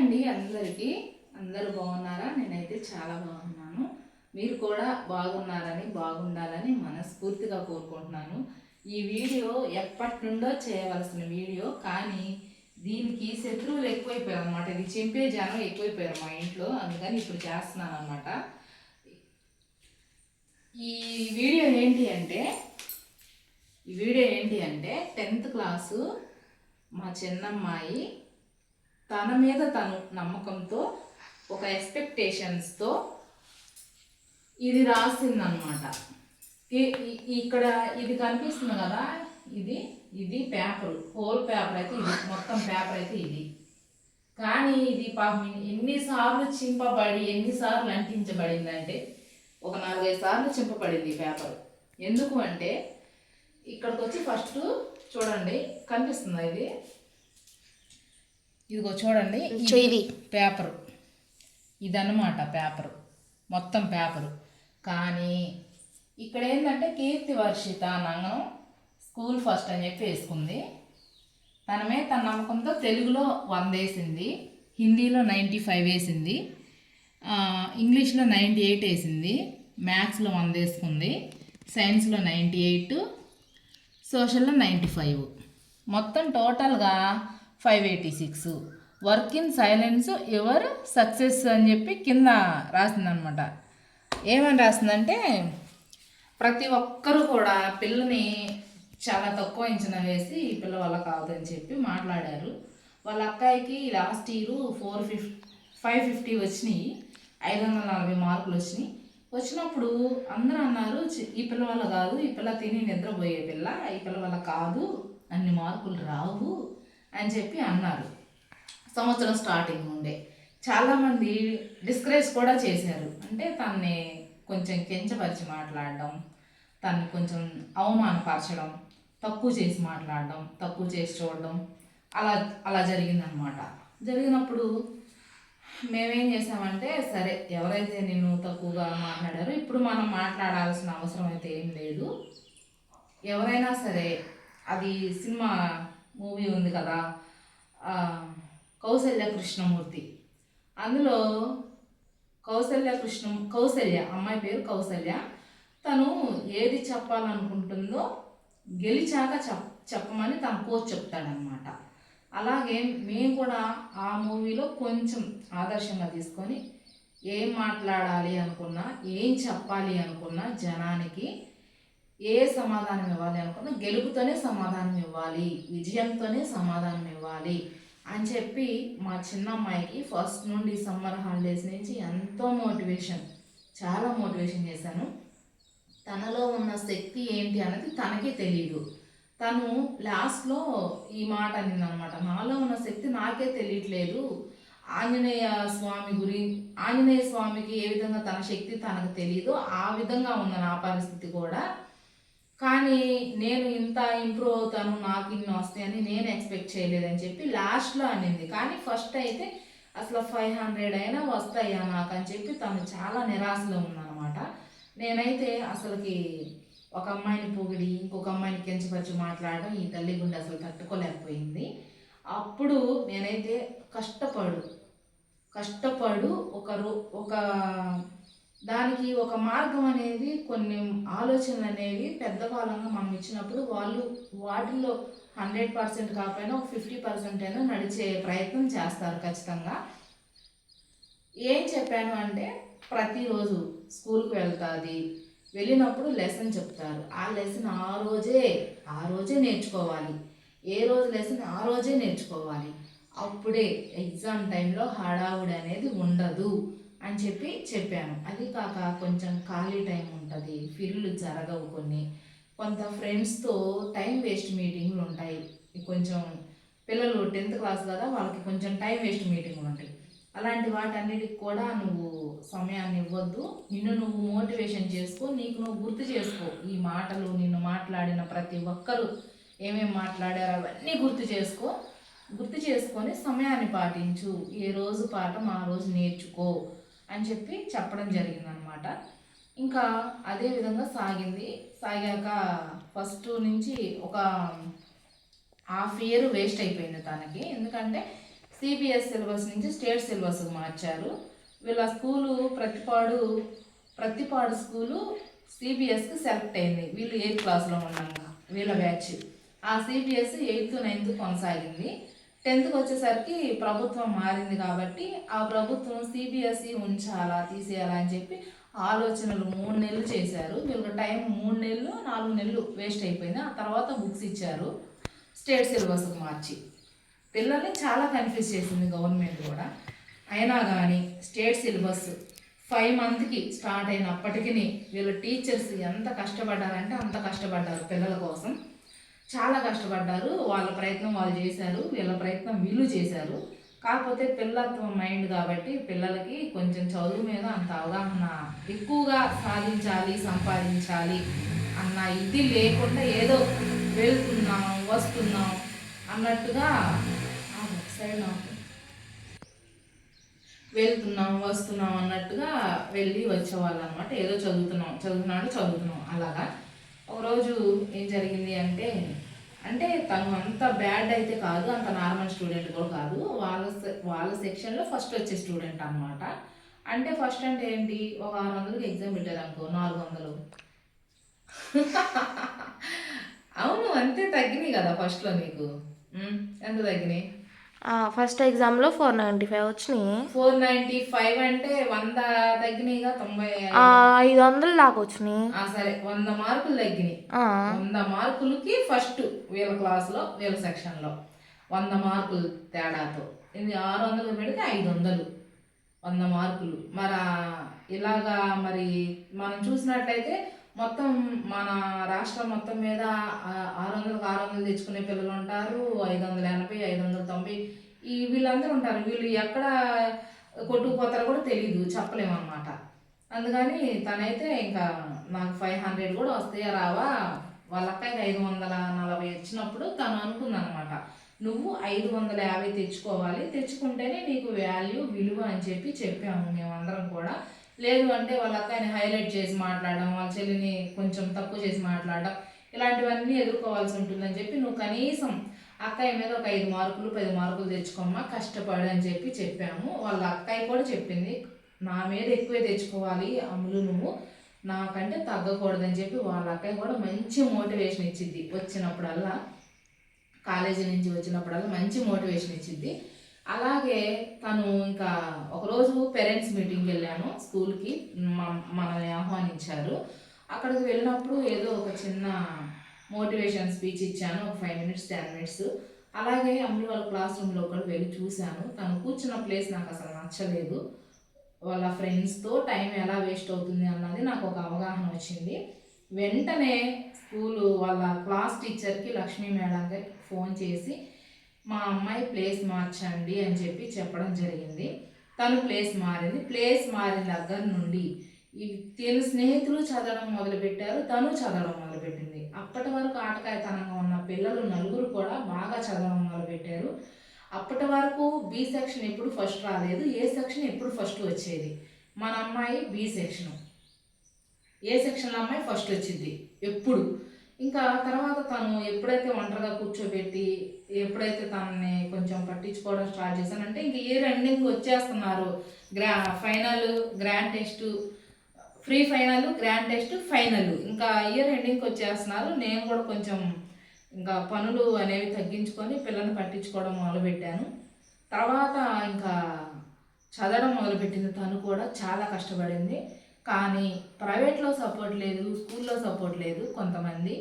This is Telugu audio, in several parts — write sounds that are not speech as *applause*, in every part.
అండి అందరికీ. అందరూ బాగున్నారా? నేనైతే చాలా బాగున్నాను. మీరు కూడా బాగున్నారని బాగుండాలని మనస్ఫూర్తిగా కోరుకుంటున్నాను. ఈ వీడియో ఎప్పటి నుండో చేయవలసిన వీడియో కానీ దీనికి శత్రువులు ఎక్కువైపోయారు అనమాట ఇది చింపే జనం ఎక్కువైపోయారు మా ఇంట్లో. అందుకని ఇప్పుడు చేస్తున్నాను అనమాట ఈ వీడియో ఏంటి అంటే ఈ వీడియో ఏంటి అంటే టెన్త్ క్లాసు మా చిన్నమ్మాయి తన మీద తను నమ్మకంతో ఒక ఎక్స్పెక్టేషన్స్తో ఇది రాసిందనమాట ఇక్కడ ఇది కనిపిస్తుంది కదా ఇది ఇది పేపర్ హోల్ పేపర్ అయితే ఇది మొత్తం పేపర్ అయితే ఇది. కానీ ఇది పాపం ఎన్నిసార్లు చింపబడి ఎన్నిసార్లు అంటించబడిందంటే ఒక నాలుగైదు సార్లు చింపబడింది ఈ పేపర్ ఎందుకు అంటే ఇక్కడికి వచ్చి ఫస్ట్ చూడండి కనిపిస్తుందా ఇది? ఇదిగో చూడండి ఇది పేపరు. ఇదన్నమాట పేపరు. మొత్తం పేపరు. కానీ ఇక్కడ ఏంటంటే కీర్తి వర్షిత నంగనం స్కూల్ ఫస్ట్ అని చెప్పి వేసుకుంది. తన మీద తన నమ్మకంతో తెలుగులో వంద వేసింది హిందీలో నైంటీ ఫైవ్ వేసింది ఇంగ్లీష్లో నైంటీ ఎయిట్ వేసింది మ్యాథ్స్లో వంద వేసుకుంది సైన్స్లో నైంటీ ఎయిట్ సోషల్లో నైంటీ ఫైవ్. మొత్తం టోటల్గా five eighty six. Work in silence your success అని చెప్పి కింద రాసిందనమాట ఏమని రాసిందంటే ప్రతి ఒక్కరు కూడా పిల్లని చాలా తక్కువ అంచనా వేసి ఈ పిల్ల వల్ల కాదని చెప్పి మాట్లాడారు. వాళ్ళ అక్కాయికి లాస్ట్ ఇయర్ ఫోర్ ఫిఫ్ ఫైవ్ ఫిఫ్టీ వచ్చినాయి. ఐదు వందల నలభై మార్కులు వచ్చినాయి. వచ్చినప్పుడు అందరూ అన్నారు ఈ పిల్ల వల్ల కాదు ఈ పిల్ల తిని నిద్రపోయే పిల్ల ఈ పిల్ల వల్ల కాదు అన్ని మార్కులు రావు. అని చెప్పి అన్నారు. సంవత్సరం స్టార్టింగ్ నుండే. చాలామంది డిస్కరేజ్ కూడా చేశారు. అంటే తన్ని కొంచెం కించపరిచి మాట్లాడడం తన్ని కొంచెం అవమానపరచడం తక్కువ చేసి మాట్లాడడం తక్కువ చేసి చూడడం అలా అలా జరిగిందనమాట జరిగినప్పుడు మేమేం చేసామంటే సరే ఎవరైతే నేను తక్కువగా మాట్లాడారో ఇప్పుడు మనం మాట్లాడాల్సిన అవసరం అయితే ఏం లేదు. ఎవరైనా సరే అది సినిమా మూవీ ఉంది కదా కౌశల్య కౌసల్య కృష్ణమూర్తి. అందులో కౌసల్య కృష్ణ కౌసల్య అమ్మాయి పేరు కౌసల్య. తను ఏది చెప్పాలనుకుంటుందో గెలిచాక చెప్ చెప్పమని తన కోచ్ చెప్తాడనమాట అలాగే మేము కూడా ఆ మూవీలో కొంచెం ఆదర్శంగా తీసుకొని ఏం మాట్లాడాలి అనుకున్నా ఏం చెప్పాలి అనుకున్నా జనానికి ఏ సమాధానం ఇవ్వాలి అనుకున్నా గెలుపుతోనే సమాధానం ఇవ్వాలి విజయంతోనే సమాధానం ఇవ్వాలి అని చెప్పి మా చిన్న అమ్మాయికి ఫస్ట్ నుండి సమ్మర్ హాలిడేస్ నుంచి ఎంతో మోటివేషన్ చాలా మోటివేషన్ చేశాను. తనలో ఉన్న శక్తి ఏంటి అన్నది తనకే తెలియదు తను లాస్ట్లో ఈ మాట అనింది అనమాట నాలో ఉన్న శక్తి నాకే తెలియట్లేదు. ఆంజనేయ స్వామి గురి ఆంజనేయ స్వామికి ఏ విధంగా తన శక్తి తనకు తెలియదో ఆ విధంగా ఉన్న నా పరిస్థితి కూడా కానీ నేను ఇంత ఇంప్రూవ్ అవుతాను నాకు ఇన్ని వస్తాయని నేను ఎక్స్పెక్ట్ చేయలేదని చెప్పి లాస్ట్లో అనింది. కానీ ఫస్ట్ అయితే అసలు ఫైవ్ హండ్రెడ్ అయినా వస్తాయా నాకు అని చెప్పి తను చాలా నిరాశలో ఉందన్నమాట. నేనైతే అసలుకి ఒక అమ్మాయిని పొగిడి ఇంకొక అమ్మాయిని కించపరిచి మాట్లాడడం ఈ తల్లి గుండె అసలు తట్టుకోలేకపోయింది. అప్పుడు నేనైతే కష్టపడు కష్టపడు ఒక రో ఒక దానికి ఒక మార్గం అనేది కొన్ని ఆలోచనలు అనేవి పెద్దవాళ్ళంగా మనం ఇచ్చినప్పుడు వాళ్ళు వాటిల్లో హండ్రెడ్ పర్సెంట్ కాకపోయినా ఒక ఫిఫ్టీ పర్సెంట్ అయినా నడిచే ప్రయత్నం చేస్తారు ఖచ్చితంగా. ఏం చెప్పాను అంటే ప్రతిరోజు స్కూల్కి వెళ్తుంది. వెళ్ళినప్పుడు లెసన్ చెప్తారు. ఆ లెసన్ ఆ రోజే ఆ రోజే నేర్చుకోవాలి. ఏ రోజు లెసన్ ఆ రోజే నేర్చుకోవాలి. అప్పుడే ఎగ్జామ్ టైంలో హడావుడి అనేది ఉండదు. అని చెప్పి చెప్పాను. అది కాక కొంచెం ఖాళీ టైం ఉంటుంది ఫిర్లు జరగవు కొన్ని. కొంత ఫ్రెండ్స్తో టైం వేస్ట్ మీటింగ్లు ఉంటాయి. కొంచెం పిల్లలు టెన్త్ క్లాస్ కదా వాళ్ళకి కొంచెం టైం వేస్ట్ మీటింగ్లు ఉంటాయి. అలాంటి వాటన్నిటికి కూడా నువ్వు సమయాన్ని ఇవ్వద్దు. నిన్ను నువ్వు మోటివేషన్ చేసుకో నీకు నువ్వు గుర్తు చేసుకో. ఈ మాటలు నిన్ను మాట్లాడిన ప్రతి ఒక్కరు ఏమేమి మాట్లాడారు అవన్నీ గుర్తు చేసుకో. గుర్తు చేసుకొని సమయాన్ని పాటించు. ఏ రోజు పాఠం ఆ రోజు నేర్చుకో. అని చెప్పి చెప్పడం జరిగిందనమాట. ఇంకా అదే విధంగా సాగింది. సాగాక ఫస్ట్ నుంచి ఒక హాఫ్ ఇయర్ వేస్ట్ అయిపోయింది తనకి. ఎందుకంటే సిబిఎస్ సిలబస్ నుంచి స్టేట్ సిలబస్కి మార్చారు. వీళ్ళ స్కూలు ప్రతిపాడు ప్రతిపాడు స్కూలు సిబిఎస్కి సెలెక్ట్ అయింది. వీళ్ళు ఎయిత్ క్లాస్లో ఉన్నాక వీళ్ళ బ్యాచ్ ఆ సిబిఎస్ ఎయిత్ నైన్త్ కొనసాగింది. టెన్త్కి వచ్చేసరికి ప్రభుత్వం మారింది కాబట్టి ఆ ప్రభుత్వం సిబిఎస్ఈ ఉంచాలా తీసేయాలా అని చెప్పి ఆలోచనలు మూడు నెలలు చేశారు. వీళ్ళకి టైం మూడు నెలలు నాలుగు నెలలు వేస్ట్ అయిపోయింది. ఆ తర్వాత బుక్స్ ఇచ్చారు. స్టేట్ సిలబస్కి మార్చి. పిల్లల్ని చాలా కన్ఫ్యూజ్ చేసింది గవర్నమెంట్ కూడా. అయినా కానీ స్టేట్ సిలబస్ ఫైవ్ మంత్కి స్టార్ట్ అయినప్పటికీ వీళ్ళ టీచర్స్ ఎంత కష్టపడ్డారంటే అంత కష్టపడ్డారు పిల్లల కోసం. చాలా కష్టపడ్డారు. వాళ్ళ ప్రయత్నం వాళ్ళు చేశారు. వీళ్ళ ప్రయత్నం వీళ్ళు చేశారు. కాకపోతే పిల్లత్వ మైండ్ కాబట్టి పిల్లలకి కొంచెం చదువు మీద అంత అవగాహన ఎక్కువగా సాధించాలి సంపాదించాలి అన్న ఇది లేకుండా ఏదో వెళ్తున్నాం వస్తున్నాం అన్నట్టుగా సైడ్ వెళ్తున్నాం వస్తున్నాం అన్నట్టుగా వెళ్ళి వచ్చేవాళ్ళు అనమాట ఏదో చదువుతున్నాం చదువుతున్నాడు చదువుతున్నాం. అలాగా. ఒకరోజు ఏం జరిగింది అంటే అంటే తను అంత బ్యాడ్ అయితే కాదు అంత నార్మల్ స్టూడెంట్ కూడా కాదు. వాళ్ళ సె- వాళ్ళ సెక్షన్లో ఫస్ట్ వచ్చే స్టూడెంట్ అనమాట అంటే ఫస్ట్ అంటే ఏంటి? ఒక ఆరు వందలకి ఎగ్జామ్ పెట్టారు అనుకో నాలుగు వందలు. *laughs* అవును అంతే తగ్గినాయి కదా ఫస్ట్లో నీకు. ఎంత తగ్గినాయి? ఫస్ట్ ఎగ్జామ్లో ఫోర్ నైంటీ ఫైవ్ వచ్చినాయి. ఫోర్ నైన్టీ ఫైవ్ అంటే వంద తగ్గినాయిగా తొంభై ఐదు. వందలు దాకా వచ్చినాయి. సరే వంద మార్కులు తగ్గినాయి. వంద మార్కులకి ఫస్ట్ వీళ్ళ క్లాస్లో వీళ్ళ సెక్షన్లో వంద మార్కులు తేడాతో. ఇది ఆరు వందలు పెడితే ఐదు వందలు. వంద మార్కులు. మరి ఇలాగా మరి మనం చూసినట్లయితే మొత్తం మన రాష్ట్రం మొత్తం మీద ఆరు వందలకు ఆరు వందలు తెచ్చుకునే పిల్లలు ఉంటారు. ఐదు వందల ఎనభై ఐదు వందల తొంభై. ఈ వీళ్ళందరూ ఉంటారు. వీళ్ళు ఎక్కడ కొట్టుకుపోతారో కూడా తెలియదు చెప్పలేము అనమాట అందుకని తనైతే ఇంకా నాకు ఫైవ్ హండ్రెడ్ కూడా వస్తాయా రావా? వాళ్ళ అక్కకి ఐదు వందల నలభై వచ్చినప్పుడు తను అనుకుందనమాట నువ్వు ఐదు వందల యాభై తెచ్చుకోవాలి. తెచ్చుకుంటేనే నీకు వాల్యూ విలువ అని చెప్పి చెప్పాము మేమందరం కూడా. లేదు అంటే వాళ్ళ అక్కని హైలైట్ చేసి మాట్లాడడం వాళ్ళ చెల్లిని కొంచెం తక్కువ చేసి మాట్లాడడం ఇలాంటివన్నీ ఎదుర్కోవాల్సి ఉంటుందని చెప్పి నువ్వు కనీసం అక్కయ్య మీద ఒక ఐదు మార్కులు పది మార్కులు తెచ్చుకోమ్మా కష్టపడు అని చెప్పి చెప్పాము. వాళ్ళ అక్కయ్య కూడా చెప్పింది నా మీద ఎక్కువే తెచ్చుకోవాలి అమ్ములు నువ్వు నాకంటే తగ్గకూడదని చెప్పి వాళ్ళ అక్కయ్య కూడా మంచి మోటివేషన్ ఇచ్చింది వచ్చినప్పుడల్లా కాలేజీ నుంచి వచ్చినప్పుడల్లా మంచి మోటివేషన్ ఇచ్చింది అలాగే తను ఇంకా ఒకరోజు పేరెంట్స్ మీటింగ్కి వెళ్ళాను స్కూల్కి. మ- మనల్ని ఆహ్వానించారు. అక్కడికి వెళ్ళినప్పుడు ఏదో ఒక చిన్న మోటివేషన్ స్పీచ్ ఇచ్చాను. ఒక ఫైవ్ మినిట్స్ టెన్ మినిట్స్. అలాగే అమ్ములు వాళ్ళ క్లాస్ రూమ్లో కూడా వెళ్ళి చూశాను. తను కూర్చున్న ప్లేస్ నాకు అసలు నచ్చలేదు. వాళ్ళ ఫ్రెండ్స్తో టైం ఎలా వేస్ట్ అవుతుంది అన్నది నాకు ఒక అవగాహన వచ్చింది. వెంటనే స్కూలు వాళ్ళ క్లాస్ టీచర్కి లక్ష్మీ మేడంకి ఫోన్ చేసి మా అమ్మాయి ప్లేస్ మార్చండి అని చెప్పి చెప్పడం జరిగింది. తను ప్లేస్ మారింది. ప్లేస్ మారిన దగ్గర నుండి తను స్నేహితులు చదవడం మొదలుపెట్టారు. తను చదవడం మొదలుపెట్టింది. అప్పటి వరకు ఆటకాయతనంగా ఉన్న పిల్లలు నలుగురు కూడా బాగా చదవడం మొదలుపెట్టారు. అప్పటి వరకు బి సెక్షన్ ఎప్పుడు ఫస్ట్ రాలేదు. ఏ సెక్షన్ ఎప్పుడు ఫస్ట్ వచ్చేది? మన అమ్మాయి బి సెక్షన్. ఏ సెక్షన్లో అమ్మాయి ఫస్ట్ వచ్చింది? ఎప్పుడు? ఇంకా తర్వాత తను ఎప్పుడైతే ఒంటరిగా కూర్చోబెట్టి ఎప్పుడైతే తనని కొంచెం పట్టించుకోవడం స్టార్ట్ చేశానంటే ఇంక ఇయర్ ఎండింగ్ వచ్చేస్తున్నారు. గ్రా final grand test pre final grand test final. ఇంకా ఇయర్ ఎండింగ్కి వచ్చేస్తున్నారు. నేను కూడా కొంచెం ఇంకా పనులు అనేవి తగ్గించుకొని పిల్లల్ని పట్టించుకోవడం మొదలుపెట్టాను. తర్వాత ఇంకా చదవడం మొదలుపెట్టింది తను కూడా. చాలా కష్టపడింది. కానీ ప్రైవేట్లో సపోర్ట్ లేదు స్కూల్లో సపోర్ట్ లేదు కొంతమంది.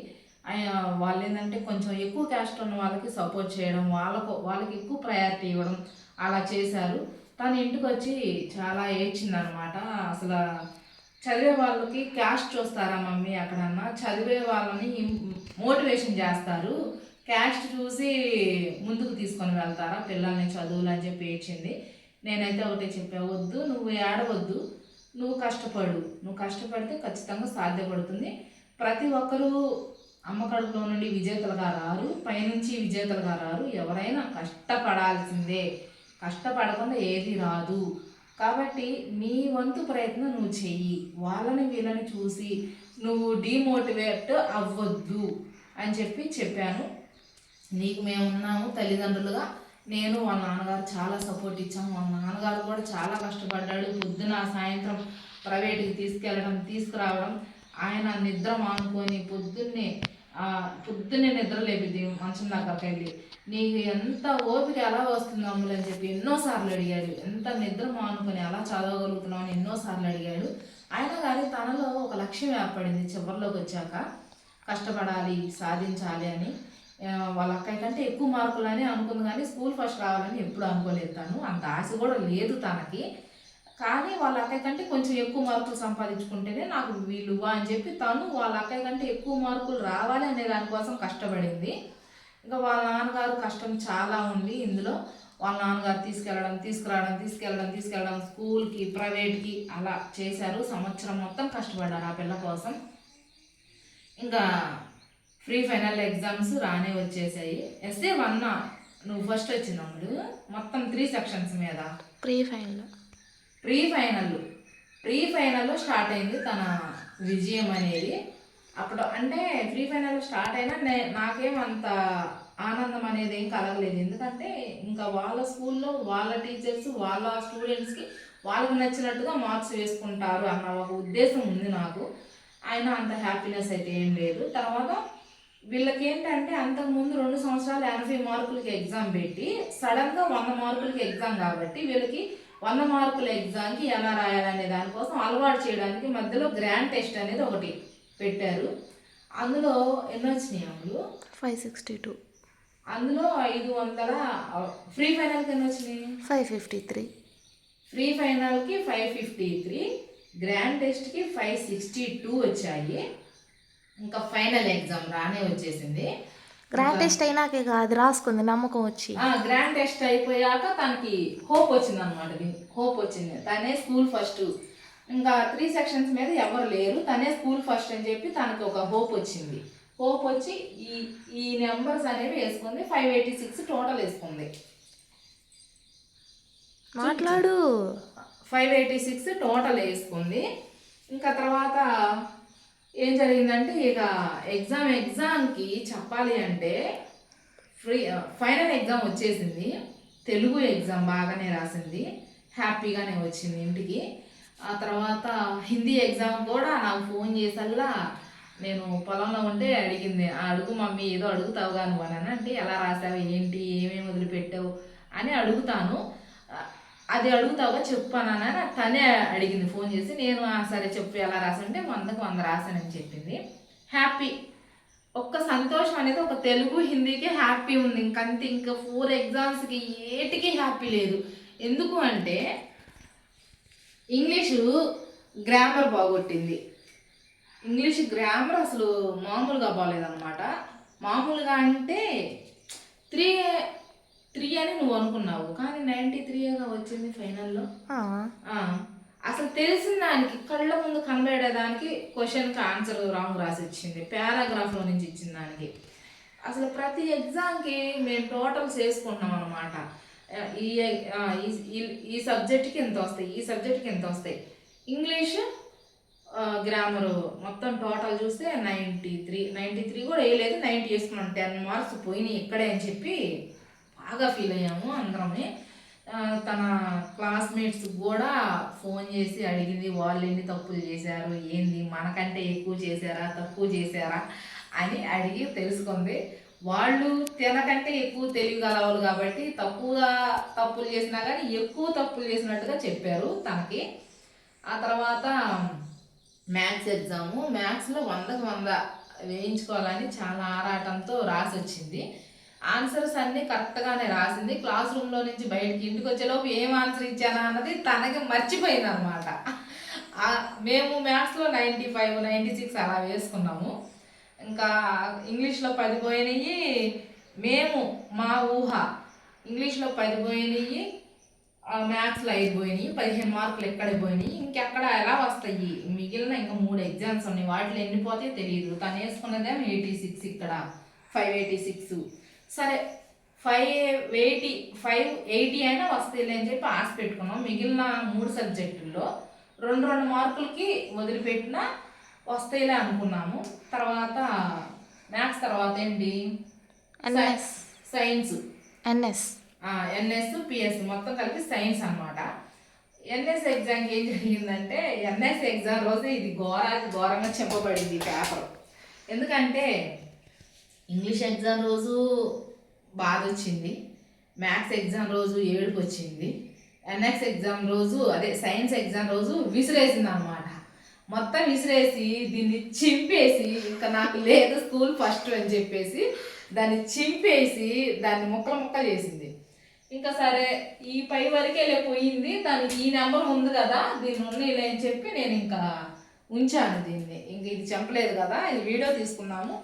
వాళ్ళు ఏంటంటే కొంచెం ఎక్కువ క్యాస్ట్ ఉన్న వాళ్ళకి సపోర్ట్ చేయడం వాళ్ళకు వాళ్ళకి ఎక్కువ ప్రయారిటీ ఇవ్వడం అలా చేశారు. తను ఇంటికి వచ్చి చాలా ఏడ్చిందనమాట. అసలు చదివే వాళ్ళకి క్యాస్ట్ చూస్తారా మమ్మీ అక్కడన్నా? చదివే వాళ్ళని మోటివేషన్ చేస్తారు. క్యాస్ట్ చూసి ముందుకు తీసుకొని వెళ్తారా? పిల్లల్ని చదువులు అని చెప్పి ఏడ్చింది. నేనైతే ఒకటే చెప్పా వద్దు నువ్వు ఏడవద్దు. నువ్వు కష్టపడు. నువ్వు కష్టపడితే ఖచ్చితంగా సాధ్యపడుతుంది. ప్రతి ఒక్కరూ అమ్మ కడుపులో నుండి విజేతలుగా రారు. పైనుంచి విజేతలుగా రారు. ఎవరైనా కష్టపడాల్సిందే. కష్టపడకుండా ఏది రాదు. కాబట్టి నీ వంతు ప్రయత్నం నువ్వు చెయ్యి. వాళ్ళని వీళ్ళని చూసి నువ్వు డిమోటివేట్ అవ్వద్దు అని చెప్పి చెప్పాను. నీకు మేము ఉన్నాము తల్లిదండ్రులుగా. నేను వాళ్ళ నాన్నగారు చాలా సపోర్ట్ ఇచ్చాము వాళ్ళ నాన్నగారు కూడా చాలా కష్టపడ్డాడు. పొద్దున సాయంత్రం ప్రైవేట్కి తీసుకెళ్ళడం తీసుకురావడం. ఆయన నిద్ర మానుకొని పొద్దున్నే పొద్దున్నే నిద్ర లేపిద్ది మంచం దాకా వెళ్ళి. నీకు ఎంత ఓపిక ఎలా వస్తుంది అమ్ములు అని చెప్పి ఎన్నోసార్లు అడిగాడు. ఎంత నిద్ర మానుకొని ఎలా చదవగలుగుతున్నావు అని ఎన్నోసార్లు అడిగాడు. అయినా కానీ తనలో ఒక లక్ష్యం ఏర్పడింది చివరిలోకి వచ్చాక. కష్టపడాలి సాధించాలి అని. వాళ్ళ అక్కయ్య కంటే ఎక్కువ మార్కులని అనుకుంది కానీ స్కూల్ ఫస్ట్ రావాలని ఎప్పుడు అనుకోలేదు తను. అంత ఆశ కూడా లేదు తనకి. కానీ వాళ్ళ అక్కయ్య కంటే కొంచెం ఎక్కువ మార్కులు సంపాదించుకుంటేనే నాకు వీలువ అని చెప్పి తను వాళ్ళ అక్కయ్య కంటే ఎక్కువ మార్కులు రావాలి అనే దానికోసం కష్టపడింది. ఇంకా వాళ్ళ నాన్నగారు కష్టం చాలా ఉంది ఇందులో. వాళ్ళ నాన్నగారు తీసుకెళ్ళడం తీసుకురావడం తీసుకెళ్ళడం తీసుకెళ్ళడం స్కూల్కి ప్రైవేట్కి అలా చేశారు. సంవత్సరం మొత్తం కష్టపడ్డారు ఆ పిల్ల కోసం. ఇంకా ఫ్రీ ఫైనల్ ఎగ్జామ్స్ రానే వచ్చేసాయి. ఎస్ఏ వన్ నువ్వు ఫస్ట్ వచ్చినప్పుడు మొత్తం త్రీ సెక్షన్స్ మీద. Pre final pre final pre ఫైనల్లో స్టార్ట్ అయింది తన విజయం అనేది. అప్పుడు అంటే ప్రీ ఫైనల్ స్టార్ట్ అయినా నే నాకేం అంత ఆనందం అనేది ఏం కలగలేదు. ఎందుకంటే ఇంకా వాళ్ళ స్కూల్లో వాళ్ళ టీచర్స్ వాళ్ళ స్టూడెంట్స్కి వాళ్ళకి నచ్చినట్టుగా మార్క్స్ వేసుకుంటారు అన్న ఒక ఉద్దేశం ఉంది నాకు. అయినా అంత హ్యాపీనెస్ అయితే ఏం లేదు. తర్వాత వీళ్ళకి ఏంటంటే అంతకుముందు రెండు సంవత్సరాలు ఎనభై మార్కులకి ఎగ్జామ్ పెట్టి సడన్గా వంద మార్కులకి ఎగ్జామ్ కాబట్టి వీళ్ళకి వంద మార్కుల ఎగ్జామ్కి ఎలా రాయాలనే దానికోసం అలవాటు చేయడానికి మధ్యలో గ్రాండ్ టెస్ట్ అనేది ఒకటి పెట్టారు. అందులో ఎన్ని వచ్చినాయి అమ్ములు? ఫైవ్ సిక్స్టీ టూ అందులో ఐదు వందల ఫ్రీ ఫైనల్కి ఎన్ని వచ్చినాయి? ఫైవ్ ఫిఫ్టీ త్రీ ఫ్రీ ఫైనల్కి ఫైవ్ ఫిఫ్టీ త్రీ గ్రాండ్ టెస్ట్కి ఫైవ్ సిక్స్టీ టూ వచ్చాయి. ఇంకా ఫైనల్ ఎగ్జామ్ రానే వచ్చేసింది. గ్రాండ్ టెస్ట్ అయినాకే కాదు రాసుకుంది నమ్మకం వచ్చి. ఆ గ్రాండ్ టెస్ట్ అయిపోయాక తనకి హోప్ వచ్చింది అనమాట హోప్ వచ్చింది. తనే స్కూల్ ఫస్ట్ ఇంకా త్రీ సెక్షన్స్ మీద ఎవరు లేరు. తనే స్కూల్ ఫస్ట్ అని చెప్పి తనకి ఒక హోప్ వచ్చింది. హోప్ వచ్చి ఈ ఈ నెంబర్స్ అనేవి వేసుకుంది. ఫైవ్ ఎయిటీ సిక్స్ టోటల్ వేసుకుంది. మాట్లాడు. ఫైవ్ ఎయిటీ సిక్స్ టోటల్ వేసుకుంది. ఇంకా తర్వాత ఏం జరిగిందంటే ఇక ఎగ్జామ్ ఎగ్జామ్కి చెప్పాలి అంటే ఫ్రీ ఫైనల్ ఎగ్జామ్ వచ్చేసింది. తెలుగు ఎగ్జామ్ బాగానే రాసింది. హ్యాపీగానే వచ్చింది ఇంటికి. ఆ తర్వాత హిందీ ఎగ్జామ్ కూడా నాకు ఫోన్ చేసల్లా నేను పొలంలో ఉంటే అడిగింది. "ఆ, అడుగు మమ్మీ ఏదో అడుగుతావుగా నువ్వు అని అంటే ఎలా రాసావు? ఏంటి? ఏమేమి వదిలిపెట్టావు? అని అడుగుతాను. అది అడుగుతావుగా చెప్పానని తనే అడిగింది ఫోన్ చేసి నేను సరే చెప్పు ఎలా రాసంటే వందకు వంద రాశానని చెప్పింది. హ్యాపీ. ఒక్క సంతోషం అనేది ఒక తెలుగు హిందీకి హ్యాపీ ఉంది. ఇంకంతే ఇంకా ఫోర్ ఎగ్జామ్స్కి ఏటికి హ్యాపీ లేదు. ఎందుకు అంటే ఇంగ్లీషు గ్రామర్ బాగొట్టింది. ఇంగ్లీష్ గ్రామర్ అసలు మామూలుగా బాగాలేదన్నమాట మామూలుగా అంటే త్రీ త్రీ అని నువ్వు అనుకున్నావు. కానీ నైంటీ త్రీగా వచ్చింది ఫైనల్లో. అసలు తెలిసిన దానికి కళ్ళ ముందు కనబడేదానికి క్వశ్చన్కి ఆన్సర్ రాంగ్ రాసి ఇచ్చింది. పారాగ్రాఫ్లో నుంచి ఇచ్చిన దానికి. అసలు ప్రతి ఎగ్జామ్కి మేము టోటల్స్ వేసుకుంటున్నాం అనమాట ఈ ఈ- సబ్జెక్ట్కి ఎంత వస్తాయి ఈ సబ్జెక్ట్కి ఎంత వస్తాయి. ఇంగ్లీష్ గ్రామరు మొత్తం టోటల్ చూస్తే నైంటీ త్రీ నైంటీ త్రీ కూడా వేయలేదు. నైంటీ వేసుకున్నాం. టెన్ మార్క్స్ పోయినాయి ఇక్కడే అని చెప్పి బాగా ఫీల్ అయ్యాము అందరమే తన క్లాస్మేట్స్ కూడా ఫోన్ చేసి అడిగింది వాళ్ళు ఎన్ని తప్పులు చేశారు ఏంది మనకంటే ఎక్కువ చేశారా తక్కువ చేశారా అని అడిగి తెలుసుకుంది. వాళ్ళు తినకంటే ఎక్కువ తెలియగలవాళ్ళు కాబట్టి తక్కువగా తప్పులు చేసినా కానీ ఎక్కువ తప్పులు చేసినట్టుగా చెప్పారు తనకి. ఆ తర్వాత మ్యాథ్స్ ఎగ్జాము మ్యాథ్స్లో వందకు వంద వేయించుకోవాలని చాలా ఆరాటంతో రాసి వచ్చింది ఆన్సర్స్ అన్నీ కరెక్ట్గానే రాసింది. క్లాస్ రూమ్లో నుంచి బయటికి ఇంటికి వచ్చేలోపు ఏం ఆన్సర్ ఇచ్చానా అన్నది తనకి మర్చిపోయింది అనమాట మేము మ్యాథ్స్లో నైంటీ ఫైవ్ నైంటీ సిక్స్ అలా వేసుకున్నాము. ఇంకా ఇంగ్లీష్లో పది పోయినాయి. మేము మా ఊహ ఇంగ్లీష్లో పది పోయినాయి. మ్యాథ్స్లో ఐదు పోయినాయి. పదిహేను మార్కులు ఎక్కడ పోయినాయి? ఇంకెక్కడ ఎలా వస్తాయి? మిగిలిన ఇంకా మూడు ఎగ్జామ్స్ ఉన్నాయి. వాటిలో ఎన్ని పోతే తెలియదు తను వేసుకున్నదేమో ఎయిటీ సిక్స్ ఇక్కడ. ఫైవ్ ఎయిటీ సిక్స్ సరే ఫైవ్ ఎయిటీ ఫైవ్ ఎయిటీ అయినా వస్తాయిలే అని చెప్పి ఆశ పెట్టుకున్నాం. మిగిలిన మూడు సబ్జెక్టుల్లో రెండు రెండు మార్కులకి వదిలిపెట్టినా వస్తాయిలే అనుకున్నాము. తర్వాత మ్యాథ్స్ తర్వాత ఏంటి? NS science NS NS PS మొత్తం కలిపి సైన్స్ అన్నమాట. ఎన్ఎస్ ఎగ్జామ్కి ఏం జరిగిందంటే ఎన్ఎస్ ఎగ్జామ్ రోజు ఇది ఘోరానికి ఘోరంగా చెప్పబడింది పేపర్ ఎందుకంటే ఇంగ్లీష్ ఎగ్జామ్ రోజు బాధ వచ్చింది మ్యాథ్స్ ఎగ్జామ్ రోజు ఏడుపు వచ్చింది ఎన్ఎక్స్ ఎగ్జామ్ రోజు అదే సైన్స్ ఎగ్జామ్ రోజు విసిరేసింది అనమాట మొత్తం విసిరేసి దీన్ని చింపేసి ఇంకా నాకు లేదు స్కూల్ ఫస్ట్ అని చెప్పేసి దాన్ని చింపేసి దాన్ని ముక్కలు ముక్కలు చేసింది. ఇంకా సరే ఈ పై వరకే పోయింది. దానికి ఈ నెంబర్ ఉంది కదా దీన్ని ఉన్నీలే అని చెప్పి నేను ఇంకా ఉంచాను దీన్ని. ఇంక ఇది చెప్పలేదు కదా ఇది వీడియో తీసుకున్నాము.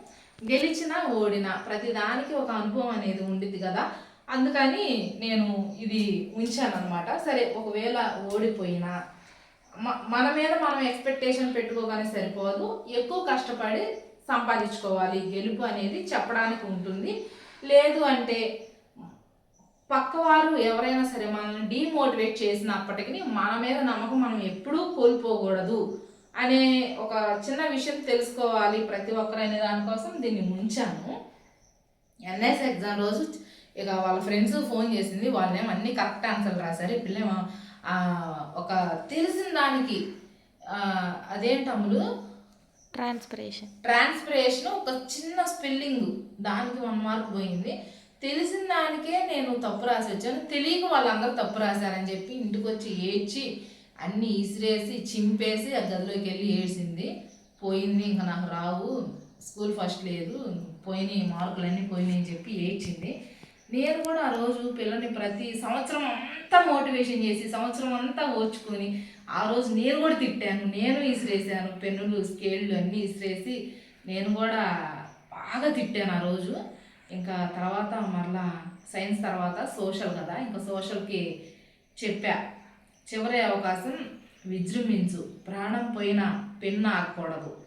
గెలిచినా ఓడినా ప్రతి దానికి ఒక అనుభవం అనేది ఉండిద్ది కదా. అందుకని నేను ఇది ఉంచాను అనమాట సరే ఒకవేళ ఓడిపోయినా మ- మన మీద మనం ఎక్స్పెక్టేషన్ పెట్టుకోగానే సరిపోదు. ఎక్కువ కష్టపడి సంపాదించుకోవాలి. గెలుపు అనేది చెప్పడానికి ఉంటుంది. లేదు అంటే పక్కవారు ఎవరైనా సరే మనల్ని డీమోటివేట్ చేసినప్పటికీ మన మీద నమ్మకం మనం ఎప్పుడూ కోల్పోకూడదు. అనే ఒక చిన్న విషయం తెలుసుకోవాలి ప్రతి ఒక్కరు అనే దానికోసం దీన్ని ఉంచాను ఎన్ఎస్ ఎగ్జామ్ రోజు ఇక వాళ్ళ ఫ్రెండ్స్ ఫోన్ చేసింది వాళ్ళేమో అన్ని కరెక్ట్ ఆన్సర్లు రాశారు. పిల్లేమో ఒక తెలిసిన దానికి అదేంటమ్ములు ట్రాన్స్పరేషన్. ట్రాన్స్పిరేషన్ ఒక చిన్న స్పెల్లింగ్ దానికి వన్ మార్క్ పోయింది. తెలిసిన దానికే నేను తప్పు రాసి వచ్చాను. తెలియక వాళ్ళందరూ తప్పు రాశారని చెప్పి ఇంటికి వచ్చి ఏడ్చి అన్నీ ఇసిరేసి చింపేసి ఆ గదిలోకి వెళ్ళి ఏడ్చింది. పోయింది ఇంకా నాకు రావు స్కూల్ ఫస్ట్ లేదు పోయినాయి మార్కులన్నీ పోయినాయి అని చెప్పి ఏడ్చింది. నేను కూడా ఆ రోజు పిల్లని ప్రతి సంవత్సరం అంతా మోటివేషన్ చేసి సంవత్సరం అంతా ఓర్చుకొని ఆ రోజు నేను కూడా తిట్టాను నేను ఇసిరేసాను పెన్నులు స్కేళ్ళు అన్నీ ఇసిరేసి నేను కూడా బాగా తిట్టాను ఆ రోజు. ఇంకా తర్వాత మరలా సైన్స్ తర్వాత సోషల్ కదా ఇంకా సోషల్కి చెప్పా. చివరి అవకాశం విజృంభించు. ప్రాణం పోయినా పెన్ను ఆగకూడదు.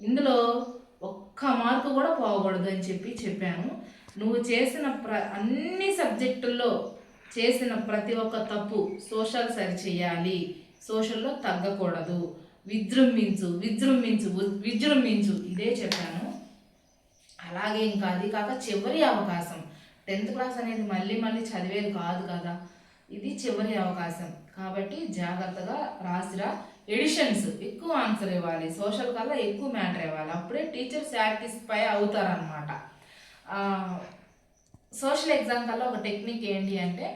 ఇందులో ఒక్క మార్కు కూడా పోకూడదు అని చెప్పి చెప్పాను. నువ్వు చేసిన ప్ర అన్ని సబ్జెక్టుల్లో చేసిన ప్రతి ఒక్క తప్పు సోషల్ సరి చేయాలి సోషల్లో తగ్గకూడదు. విజృంభించు విజృంభించు విజృంభించు. ఇదే చెప్పాను. అలాగే ఇంకా అది కాక చివరి అవకాశం. టెన్త్ క్లాస్ అనేది మళ్ళీ మళ్ళీ చదివేది కాదు కదా. ఇది చివరి అవకాశం. కాబట్టి జాగ్రత్తగా రాసిరా. ఎడిషన్స్ ఎక్కువ ఆన్సర్ ఇవ్వాలి. సోషల్ కల్లా ఎక్కువ మ్యాటర్ ఇవ్వాలి. అప్పుడే టీచర్ సాటిస్ఫై అవుతారనమాట సోషల్ ఎగ్జామ్ కల్లా ఒక టెక్నిక్ ఏంటి అంటే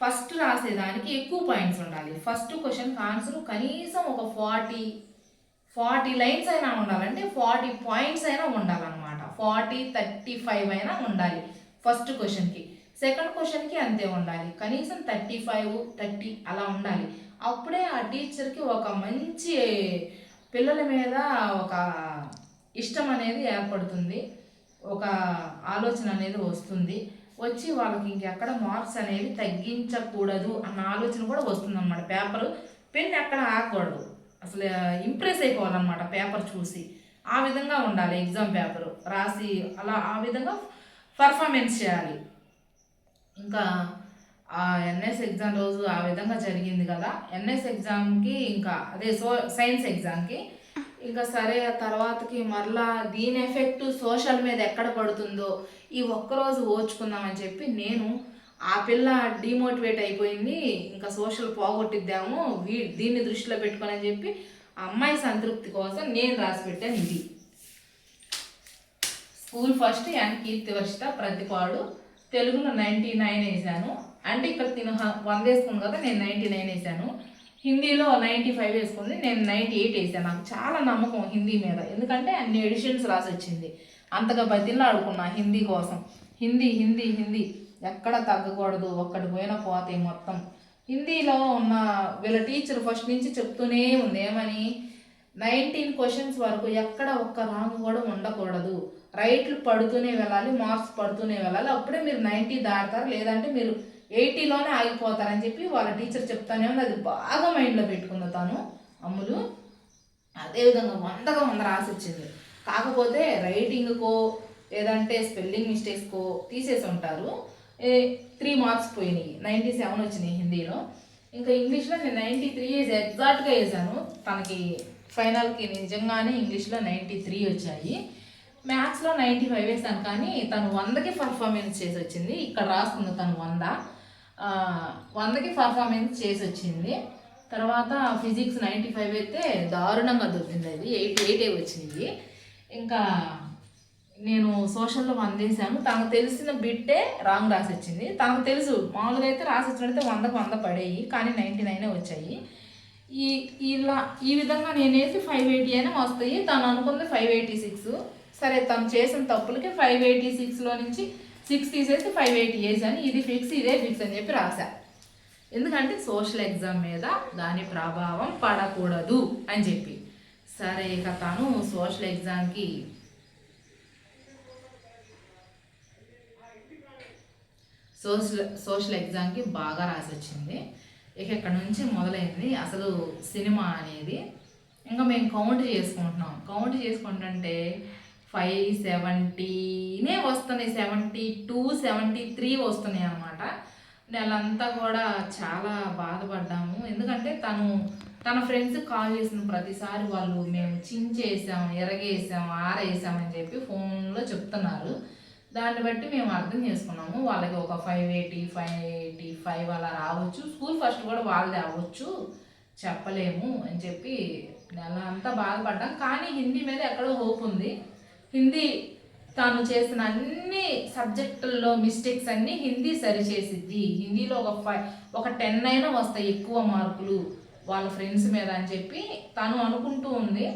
ఫస్ట్ రాసేదానికి ఎక్కువ పాయింట్స్ ఉండాలి. ఫస్ట్ క్వశ్చన్కి ఆన్సర్ కనీసం ఒక ఫార్టీ ఫార్టీ లైన్స్ అయినా ఉండాలంటే ఫార్టీ పాయింట్స్ అయినా ఉండాలన్నమాట. ఫార్టీ థర్టీ ఫైవ్ అయినా ఉండాలి. ఫస్ట్ క్వశ్చన్కి సెకండ్ క్వశ్చన్కి అంతే ఉండాలి. కనీసం థర్టీ ఫైవ్ థర్టీ అలా ఉండాలి. అప్పుడే ఆ టీచర్కి ఒక మంచి పిల్లల మీద ఒక ఇష్టం అనేది ఏర్పడుతుంది. ఒక ఆలోచన అనేది వస్తుంది. వచ్చి వాళ్ళకి ఇంకెక్కడ మార్క్స్ అనేవి తగ్గించకూడదు అన్న ఆలోచన కూడా వస్తుంది అనమాట పేపర్ పెన్ ఎక్కడ ఆకూడదు అసలు ఇంప్రెస్ అయిపోవాలన్నమాట పేపర్ చూసి. ఆ విధంగా ఉండాలి ఎగ్జామ్ పేపర్ రాసి అలా ఆ విధంగా పర్ఫార్మెన్స్ చేయాలి. ఇంకా ఆ ఎన్ఎస్ ఎగ్జామ్ రోజు ఆ విధంగా జరిగింది కదా. ఎన్ఎస్ ఎగ్జామ్కి ఇంకా అదే సో సైన్స్ ఎగ్జామ్కి ఇంకా సరే ఆ తర్వాతకి మరలా దీని ఎఫెక్ట్ సోషల్ మీద ఎక్కడ పడుతుందో ఈ ఒక్కరోజు ఓర్చుకుందామని చెప్పి నేను ఆ పిల్ల డిమోటివేట్ అయిపోయింది. ఇంకా సోషల్ పోగొట్టిద్దాము వీ దీన్ని దృష్టిలో పెట్టుకొని అని చెప్పి అమ్మాయి సంతృప్తి కోసం నేను రాసి పెట్టాను ఇది school first and Keerthi Varshitha Prathipadu. తెలుగులో నైంటీ నైన్ వేసాను. అంటే ఇక్కడ తిను వంద వేసుకుంది కదా నేను నైంటీ నైన్ వేసాను. హిందీలో నైంటీ ఫైవ్ వేసుకుంది నేను నైంటీ ఎయిట్ వేసాను నాకు చాలా నమ్మకం హిందీ మీద. ఎందుకంటే అన్ని ఎడిషన్స్ రాసి వచ్చింది. అంతగా బతిలో ఆడుకున్నా హిందీ కోసం. హిందీ హిందీ హిందీ. ఎక్కడ తగ్గకూడదు ఒక్కటి పోయినా పోతాయి మొత్తం. హిందీలో ఉన్న వీళ్ళ టీచర్ ఫస్ట్ నుంచి చెప్తూనే ఉంది. ఏమని? నైన్టీన్ క్వశ్చన్స్ వరకు ఎక్కడ ఒక్క రాంగ్ కూడా ఉండకూడదు. రైట్లు పడుతూనే వెళ్ళాలి మార్క్స్ పడుతూనే వెళ్ళాలి. అప్పుడే మీరు నైంటీ దాడతారు లేదంటే మీరు ఎయిటీలోనే ఆగిపోతారని చెప్పి వాళ్ళ టీచర్ చెప్తానే ఉంది. అది బాగా మైండ్లో పెట్టుకుంది తను అమ్ములు. అదేవిధంగా వందగా వంద రాసి వచ్చింది కాకపోతే రైటింగ్కో లేదంటే స్పెల్లింగ్ మిస్టేక్స్కో తీసేసి ఉంటారు. త్రీ మార్క్స్ పోయినాయి. నైంటీ సెవెన్ వచ్చినాయి హిందీలో. ఇంకా ఇంగ్లీష్లో నేను నైంటీ త్రీ వేసి ఎగ్జాక్ట్గా వేసాను. తనకి ఫైనల్కి నిజంగానే ఇంగ్లీష్లో నైంటీ త్రీ వచ్చాయి. మ్యాథ్స్లో నైంటీ ఫైవ్ వేసాను కానీ తను వందకి పర్ఫార్మెన్స్ చేసి వచ్చింది ఇక్కడ రాసుకుంది తను వంద. వందకి పర్ఫార్మెన్స్ చేసి వచ్చింది తర్వాత ఫిజిక్స్ నైంటీ ఫైవ్ అయితే దారుణంగా దొరికింది అది. ఎయిట్ ఎయిటే వచ్చింది. ఇంకా నేను సోషల్లో వందేసాను తనకు తెలిసిన బిట్టే రాంగ్ రాసి వచ్చింది తనకు తెలుసు మామూలుగా అయితే రాసి వచ్చినట్టు వందకు వంద పడేవి కానీ నైంటీ నైనే వచ్చాయి. ఈ ఇలా ఈ విధంగా నేనేసి ఫైవ్ ఎయిటీ అయినా వస్తాయి. తను అనుకుంది ఫైవ్ ఎయిటీ సిక్స్ సరే తను చేసిన తప్పులకి ఫైవ్ ఎయిటీ సిక్స్లో నుంచి సిక్స్ తీసేసి ఫైవ్ ఎయిటీ ఏజ్ అని ఇది ఫిక్స్ ఇదే ఫిక్స్ అని చెప్పి రాశా. ఎందుకంటే సోషల్ ఎగ్జామ్ మీద దాని ప్రభావం పడకూడదు అని చెప్పి. సరే ఇక తను సోషల్ ఎగ్జామ్కి సోషల్ సోషల్ ఎగ్జామ్కి బాగా రాసి వచ్చింది. ఇక ఇక్కడ నుంచి మొదలైంది అసలు సినిమా అనేది. ఇంకా మేము కౌంట్ చేసుకుంటున్నాం. కౌంట్ చేసుకుంటుంటే ఫైవ్ సెవెంటీనే వస్తున్నాయి సెవెంటీ టూ సెవెంటీ త్రీ వస్తున్నాయి అనమాట నెలంతా కూడా చాలా బాధపడ్డాము. ఎందుకంటే తను తన ఫ్రెండ్స్ కాల్ చేసిన ప్రతిసారి వాళ్ళు మేము చించేసాం ఎరగేసాం ఆరేసామని చెప్పి ఫోన్లో చెప్తున్నారు. దాన్ని బట్టి మేము అర్థం చేసుకున్నాము. వాళ్ళకి ఒక five eighty five eighty five అలా రావచ్చు. స్కూల్ ఫస్ట్ కూడా వాళ్ళదే అవ్వచ్చు. చెప్పలేము అని చెప్పి నెల అంతా బాధపడ్డాం. కానీ హిందీ మీద ఎక్కడో హోప్ ఉంది. హిందీ తాను చేసిన అన్ని సబ్జెక్టుల్లో మిస్టేక్స్ అన్నీ హిందీ సరిచేసిద్ది. హిందీలో ఒక ఫైవ్ ఒక టెన్ అయినా వస్తాయి ఎక్కువ మార్కులు వాళ్ళ ఫ్రెండ్స్ మీద అని చెప్పి తను అనుకుంటూ ఉంది.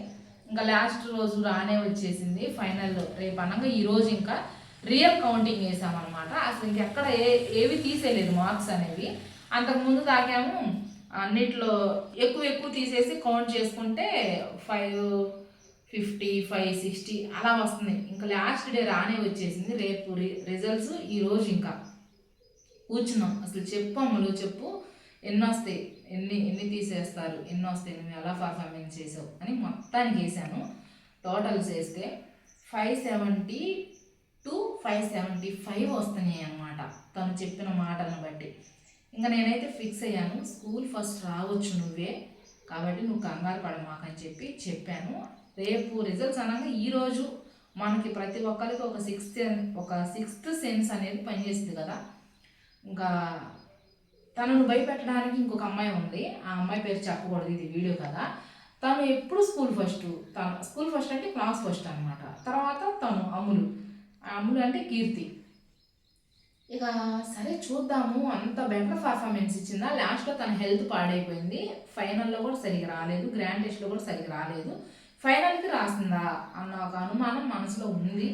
ఇంకా లాస్ట్ రోజు రానే వచ్చేసింది ఫైనల్ రేపు అనగా ఈ రోజు ఇంకా రియల్ కౌంటింగ్ వేసామన్నమాట. అసలు ఇంకెక్కడ ఏ ఏవి తీసేయలేదు మార్క్స్ అనేవి. అంతకుముందు దాకాము అన్నిట్లో ఎక్కువ ఎక్కువ తీసేసి కౌంట్ చేసుకుంటే ఫైవ్ ఫిఫ్టీ ఫైవ్ సిక్స్టీ అలా వస్తుంది. ఇంకా లాస్ట్ డే రానే వచ్చేసింది. రేపు రిజల్ట్స్ ఈరోజు ఇంకా. కూర్చున్నాం. అసలు చెప్పు అమ్ములు చెప్పు. ఎన్ని వస్తాయి? ఎన్ని ఎన్ని తీసేస్తారు? ఎన్ని వస్తాయి? నువ్వు ఎలా పర్ఫార్మెన్స్ చేసావు? అని మొత్తానికి వేసాను. టోటల్స్ వేస్తే five seventy two five seventy five వస్తున్నాయి అన్నమాట. తను చెప్పిన మాటలను బట్టి. ఇంకా నేనైతే ఫిక్స్ అయ్యాను. స్కూల్ ఫస్ట్ రావచ్చు నువ్వే. కాబట్టి నువ్వు కంగారు పడమాకని చెప్పి చెప్పాను. రేపు రిజల్ట్స్ అనగా ఈరోజు మనకి ప్రతి ఒక్కరికి ఒక సిక్స్త్ ఒక సిక్స్త్ సెన్స్ అనేది పనిచేసింది కదా. ఇంకా తనను భయపెట్టడానికి ఇంకొక అమ్మాయి ఉంది. ఆ అమ్మాయి పేరు చెప్పకూడదు ఇది వీడియో కదా. తను ఎప్పుడు స్కూల్ ఫస్ట్ తను స్కూల్ ఫస్ట్ అంటే క్లాస్ ఫస్ట్ అనమాట తర్వాత తను అమ్ములు. అమ్ములు అంటే కీర్తి. ఇక సరే చూద్దాము అంత బెటర్ పర్ఫార్మెన్స్ ఇచ్చిందా? లాస్ట్లో తన హెల్త్ పాడైపోయింది. ఫైనల్లో కూడా సరిగ్గా రాలేదు. గ్రాండ్ టెస్ట్లో కూడా సరిగ్గా రాలేదు. ఫైనల్కి రాసిందా అన్న ఒక అనుమానం మనసులో ఉంది.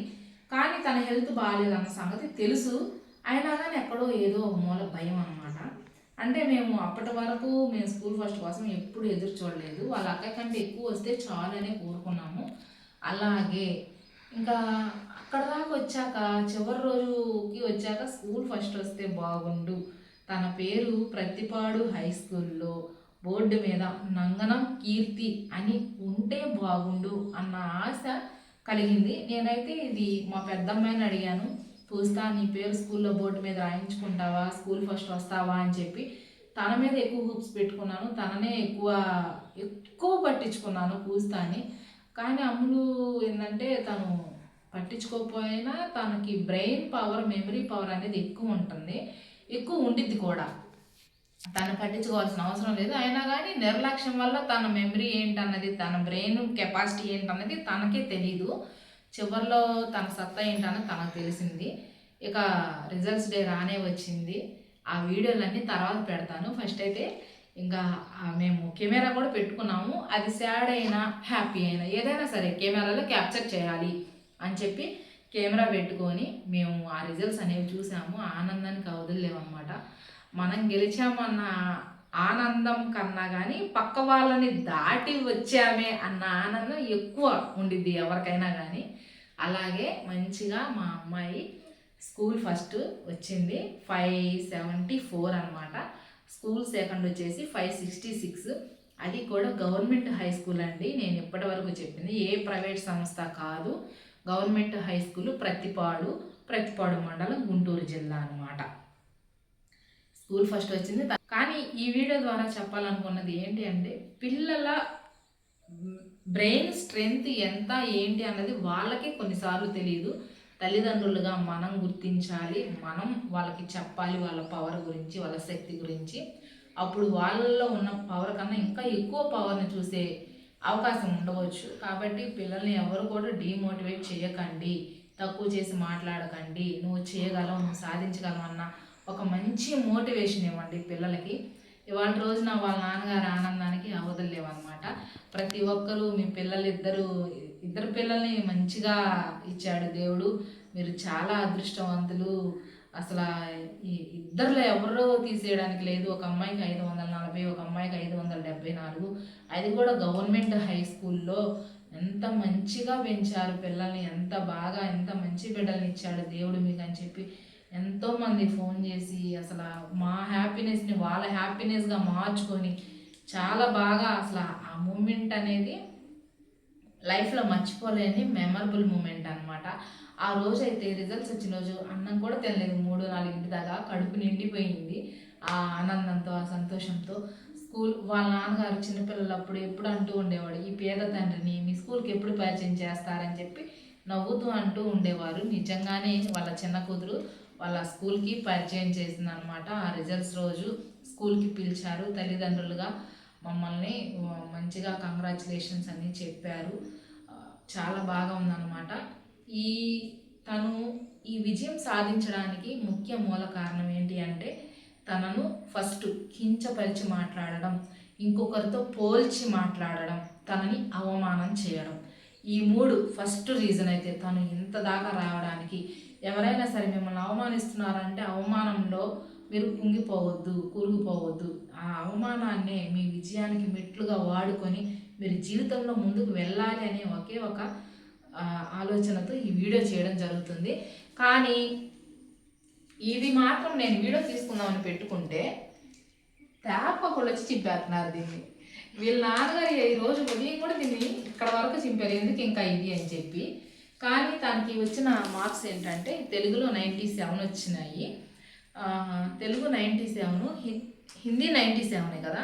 కానీ తన హెల్త్ బాగాలేదన్న సంగతి తెలుసు. అయినా కానీ ఎక్కడో ఏదో ఒక మూల భయం అనమాట అంటే మేము అప్పటి వరకు మేము స్కూల్ ఫస్ట్ కోసం ఎప్పుడు ఎదురు చూడలేదు. వాళ్ళ అక్క కంటే ఎక్కువ వస్తే చాలు అనే కోరుకున్నాము. అలాగే ఇంకా అక్కడ దాకా వచ్చాక చివరి రోజుకి వచ్చాక స్కూల్ ఫస్ట్ వస్తే బాగుండు. తన పేరు ప్రతిపాడు హై స్కూల్లో. బోర్డు మీద నంగనం కీర్తి అని ఉంటే బాగుండు అన్న ఆశ కలిగింది. నేనైతే ఇది మా పెద్దమ్మాయిని అడిగాను పూస్తా నీ పేరు స్కూల్లో బోర్డు మీద రాయించుకుంటావా? స్కూల్ ఫస్ట్ వస్తావా? అని చెప్పి తన మీద ఎక్కువ హుక్స్ పెట్టుకున్నాను. తననే ఎక్కువ ఎక్కువ పట్టించుకున్నాను పూస్తాని కానీ అమ్ములు ఏంటంటే తను పట్టించుకోకపోయినా తనకి బ్రెయిన్ పవర్ మెమరీ పవర్ అనేది ఎక్కువ ఉంటుంది. ఎక్కువ ఉండిద్ది కూడా. తను పట్టించుకోవాల్సిన అవసరం లేదు. అయినా కానీ నిర్లక్ష్యం వల్ల తన మెమరీ ఏంటన్నది తన బ్రెయిన్ కెపాసిటీ ఏంటన్నది తనకే తెలీదు. చివరిలో తన సత్తా ఏంటన్నది తనకు తెలిసింది. ఇక రిజల్ట్స్ డే రానే వచ్చింది. ఆ వీడియోలన్నీ తర్వాత పెడతాను. ఫస్ట్ అయితే ఇంకా మేము కెమెరా కూడా పెట్టుకున్నాము. అది సాడ్ అయినా హ్యాపీ అయినా ఏదైనా సరే కెమెరాలో క్యాప్చర్ చేయాలి అని చెప్పి కెమెరా పెట్టుకొని మేము ఆ రిజల్ట్స్ అనేవి చూసాము. ఆనందానికి ఆనందానికి వదిలేమన్నమాట మనం గెలిచామన్న ఆనందం కన్నా కానీ పక్క వాళ్ళని దాటి వచ్చామే అన్న ఆనందం ఎక్కువ ఉండిద్ది ఎవరికైనా కానీ అలాగే మంచిగా మా అమ్మాయి స్కూల్ ఫస్ట్ వచ్చింది ఫైవ్ సెవెంటీ ఫోర్ అనమాట స్కూల్ సెకండ్ వచ్చేసి ఫైవ్ సిక్స్టీ సిక్స్. అది కూడా గవర్నమెంట్ హై స్కూల్ అండి. నేను ఇప్పటి వరకు చెప్పింది ఏ ప్రైవేట్ సంస్థ కాదు. Government high school Prathipadu Prathipadu మండలం గుంటూరు జిల్లా అనమాట స్కూల్ ఫస్ట్ వచ్చింది. కానీ ఈ వీడియో ద్వారా చెప్పాలనుకున్నది ఏంటి అంటే పిల్లల బ్రెయిన్ స్ట్రెంగ్త్ ఎంత ఏంటి అన్నది వాళ్ళకి కొన్నిసార్లు తెలియదు తల్లిదండ్రులుగా మనం గుర్తించాలి మనం వాళ్ళకి చెప్పాలి వాళ్ళ పవర్ గురించి వాళ్ళ శక్తి గురించి. అప్పుడు వాళ్ళలో ఉన్న పవర్ కన్నా ఇంకా ఎక్కువ పవర్ని చూసే అవకాశం ఉండవచ్చు. కాబట్టి పిల్లల్ని ఎవరు కూడా డీమోటివేట్ చేయకండి. తక్కువ చేసి మాట్లాడకండి. నువ్వు చేయగలవు నువ్వు సాధించగలవు అన్న ఒక మంచి మోటివేషన్ ఇవ్వండి పిల్లలకి. ఇవాళ రోజున వాళ్ళ నాన్నగారి ఆనందానికి అవదలేవన్నమాట ప్రతి ఒక్కరూ మీ పిల్లలు ఇద్దరు ఇద్దరు పిల్లల్ని మంచిగా ఇచ్చాడు దేవుడు. మీరు చాలా అదృష్టవంతులు. అసలు ఇద్దరులో ఇద్దరిలో ఎవరో తీసేయడానికి లేదు. ఒక అమ్మాయికి ఐదు వందల నలభై ఒక అమ్మాయికి ఐదు వందల డెబ్బై నాలుగు. అది కూడా గవర్నమెంట్ హై స్కూల్లో ఎంత మంచిగా పెంచారు పిల్లల్ని ఎంత బాగా ఎంత మంచి బిడ్డల్ని ఇచ్చాడు దేవుడు మీకు అని చెప్పి ఎంతో మంది ఫోన్ చేసి అసలు మా హ్యాపీనెస్ని వాళ్ళ హ్యాపీనెస్గా మార్చుకొని చాలా బాగా అసలు ఆ మూమెంట్ అనేది లైఫ్లో మర్చిపోలేని మెమరబుల్ మూమెంట్ అనమాట ఆ రోజు అయితే రిజల్ట్స్ వచ్చిన రోజు అన్నం కూడా తినలేదు. మూడు నాలుగింటి దాకా కడుపు నిండిపోయింది. ఆ ఆనందంతో ఆ సంతోషంతో స్కూల్ వాళ్ళ నాన్నగారు చిన్నపిల్లలప్పుడు ఎప్పుడు అంటూ ఉండేవాడు ఈ పేద తండ్రిని మీ స్కూల్కి ఎప్పుడు పరిచయం చేస్తారని చెప్పి నవ్వుతూ అంటూ ఉండేవారు. నిజంగానే వాళ్ళ చిన్న కూతురు వాళ్ళ స్కూల్కి పరిచయం చేసింది అనమాట ఆ రిజల్ట్స్ రోజు స్కూల్కి పిలిచారు. తల్లిదండ్రులుగా మమ్మల్ని మంచిగా కంగ్రాచులేషన్స్ అని చెప్పారు. చాలా బాగా ఉందన్నమాట. ఈ తను ఈ విజయం సాధించడానికి ముఖ్య మూల కారణం ఏంటి అంటే తనను ఫస్ట్ కించపరిచి మాట్లాడడం ఇంకొకరితో పోల్చి మాట్లాడడం తనని అవమానం చేయడం. ఈ మూడు ఫస్ట్ రీజన్ అయితే తను ఇంత దాకా రావడానికి ఎవరైనా సరే మిమ్మల్ని అవమానిస్తున్నారంటే అవమానంలో మీరు కుంగిపోవద్దు కూరుకుపోవద్దు. ఆ అవమానాన్నే మీ విజయానికి మెట్లుగా వాడుకొని మీరు జీవితంలో ముందుకు వెళ్ళాలి అనే ఒకే ఒక ఆలోచనతో ఈ వీడియో చేయడం జరుగుతుంది. కానీ ఇది మాత్రం నేను వీడియో తీసుకుందామని పెట్టుకుంటే తేపకులు వచ్చి చింపేస్తున్నారు దీన్ని. వీళ్ళ నాన్నగారు ఈ ఉదయం కూడా దీన్ని ఇక్కడ వరకు చింపారు. ఎందుకు ఇంకా ఇది అని చెప్పి కానీ తనకి వచ్చిన మార్క్స్ ఏంటంటే తెలుగులో నైంటీ సెవెన్ వచ్చినాయి. Telugu ninety seven Hindi ninety seven కదా?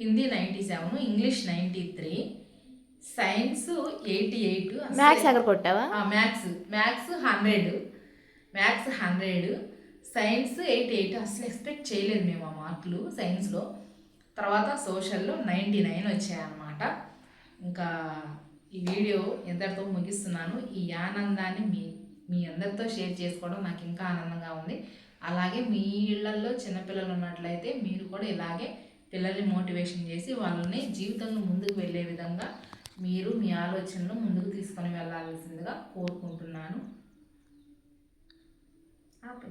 Hindi ninety seven English ninety three science eighty eight maths ఎక్కడ కొట్టావా? Maths maths hundred maths hundred science eight eight అసలు ఎక్స్పెక్ట్ చేయలేదు మేము ఆ మార్కులు సైన్స్లో. తర్వాత సోషల్లో నైంటీ నైన్ వచ్చాయన్నమాట. ఇంకా ఈ వీడియో ఎంతటితో ముగిస్తున్నాను. ఈ ఆనందాన్ని మీ మీ అందరితో షేర్ చేసుకోవడం నాకు ఇంకా ఆనందంగా ఉంది. అలాగే మీ ఇళ్ళల్లో చిన్నపిల్లలు ఉన్నట్లయితే మీరు కూడా ఇలాగే పిల్లల్ని మోటివేషన్ చేసి వాళ్ళని జీవితంలో ముందుకు వెళ్ళే విధంగా మీరు మీ ఆలోచనలు ముందుకు తీసుకొని వెళ్ళాల్సిందిగా కోరుకుంటున్నాను. ఆపు